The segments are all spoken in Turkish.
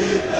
Galatasaray'ın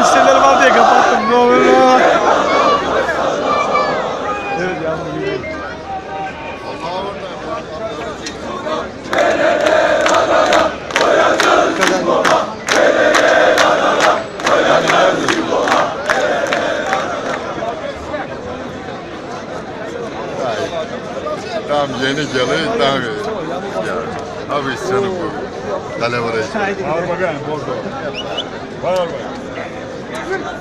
müşterileri var diye kapattım. Ne olur ne olur. Evet gibi. Tam yeni geliyor, tam. Abi isyanı bu. Kale burayı. Al bakayım bordo. Var var.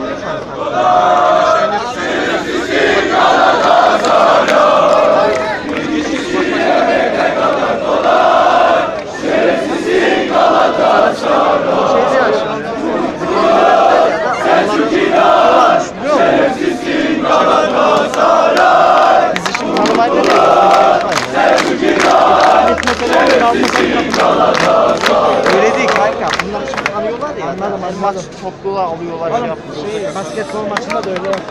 Öyle Anladım anladım. Maç toplular alıyorlar şey yapıyorlar. Basketbol maçında da öyle